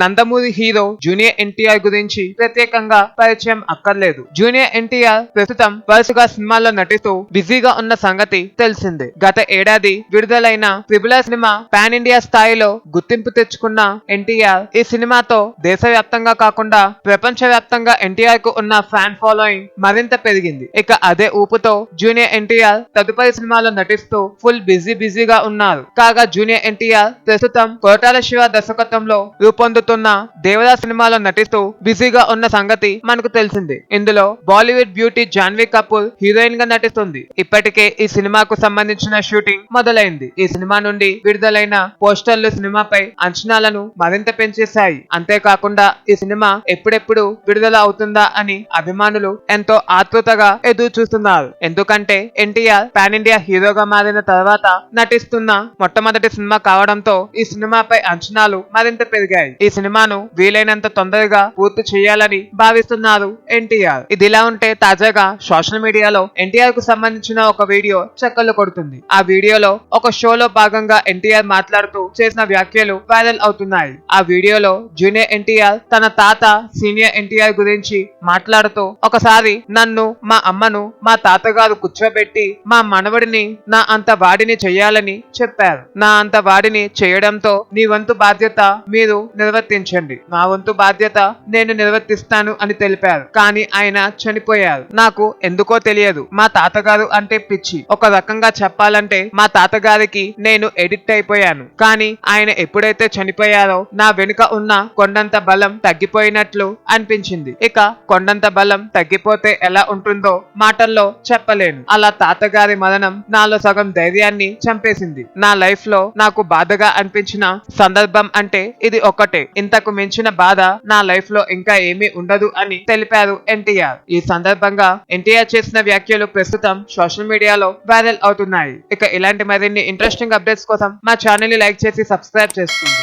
Nandamuri hero junior NTR గురించి ప్రత్యేకంగా పరిచయం అక్కర్లేదు. జూనియర్ ఎన్టీఆర్ ప్రస్తుతం వరుసగా సినిమాల్లో నటిస్తూ బిజీగా ఉన్న సంగతి తెలిసిందే. గత ఏడాది విడుదలైన త్రిబుల సినిమా పాన్ ఇండియా స్థాయిలో గుర్తింపు తెచ్చుకున్న ఎన్టీఆర్ ఈ సినిమాతో దేశవ్యాప్తంగా కాకుండా ప్రపంచ వ్యాప్తంగా ఎన్టీఆర్కు ఉన్న ఫ్యాన్ ఫాలోయింగ్ మరింత పెరిగింది. ఇక అదే ఊపుతో జూనియర్ ఎన్టీఆర్ తదుపరి సినిమాలో నటిస్తూ ఫుల్ బిజీ బిజీగా ఉన్నారు. కాగా జూనియర్ ఎన్టీఆర్ ప్రస్తుతం కోటాల శివ దర్శకత్వంలో రూపొందుతున్న దేవదాస్ సినిమాలో నటిస్తూ బిజీగా ఉన్న సంగతి మనకు తెలిసింది. ఇందులో బాలీవుడ్ బ్యూటీ జాన్వీ కపూర్ హీరోయిన్గా నటిస్తుంది. ఇప్పటికే ఈ సినిమాకు సంబంధించిన షూటింగ్ మొదలైంది. ఈ సినిమా నుండి విడుదలైన పోస్టర్లు సినిమాపై అంచనాలను మరింత పెంచేశాయి. అంతేకాకుండా ఈ సినిమా ఎప్పుడెప్పుడు విడుదల అవుతుందా అని అభిమానులు ఎంతో ఆతృతగా ఎదురు చూస్తున్నారు ఎందుకంటే ఎన్టీఆర్ పాన్ ఇండియా హీరోగా మారిన తర్వాత నటిస్తున్న మొట్టమొదటి సినిమా కావడంతో ఈ సినిమాపై అంచనాలు మరింత పెరిగాయి. ఈ సినిమాను వీలైనంత తొందరగా పూర్తి చేయాలని భావిస్తున్నారు ఎన్టీఆర్. ఇదిలా ఉంటే తాజాగా సోషల్ మీడియాలో ఎన్టీఆర్కు సంబంధించిన ఒక వీడియో చక్కర్లు కొడుతుంది. ఆ వీడియోలో ఒక షోలో భాగంగా ఎన్టీఆర్ మాట్లాడుతూ చేసిన వ్యాఖ్యలు వైరల్ అవుతున్నాయి. ఆ వీడియోలో జూనియర్ ఎన్టీఆర్ తన తాత సీనియర్ ఎన్టీఆర్ గురించి మాట్లాడుతూ ఒకసారి నన్ను మా అమ్మను మా తాతగారు కూర్చోబెట్టి మా మనవడిని నా అంత వాడిని చెయ్యాలని చెప్పారు. నా అంత వాడిని చేయడంతో నీ వంతు బాధ్యత మీరు నిర్వర్తించండి నా వంతు బాధ్యత నేను నిర్వర్తిస్తాను అని తెలిపారు. కానీ ఆయన చనిపోయారు. నాకు ఎందుకో తెలియదు. మా తాతగారు అంటే పిచ్చి. ఒక రకంగా చెప్పాలంటే మా తాతగారికి నేను ఎడిక్ట్ అయిపోయాను. కానీ ఆయన ఎప్పుడైతే చనిపోయారో నా వెనుక ఉన్న కొండంత బలం తగ్గిపోయినట్లు అనిపించింది. ఇక కొండంత బలం తగ్గిపోతే ఎలా ఉంటుందో మాటల్లో చెప్పలేను. అలా తాతగారి మరణం నాలో సగం ధైర్యాన్ని చంపేసింది. నా లైఫ్లో నాకు బాధగా అనిపించిన సందర్భం అంటే ఇది ఒక్కటే ఇంతకు మించిన బాధ నా లైఫ్లో ఇంకా ఏమీ ఉండదు అని తెలిపారు ఎన్టీఆర్. ఈ సందర్భంగా ఎన్టీఆర్ చేసిన వ్యాఖ్యలు ప్రస్తుతం సోషల్ మీడియాలో వైరల్ అవుతున్నాయి. ఇక ఇలాంటి మరిన్ని ఇంట్రెస్టింగ్ అప్డేట్స్ కోసం మా ఛానల్ని లైక్ చేసి సబ్స్క్రైబ్ చేసుకోండి.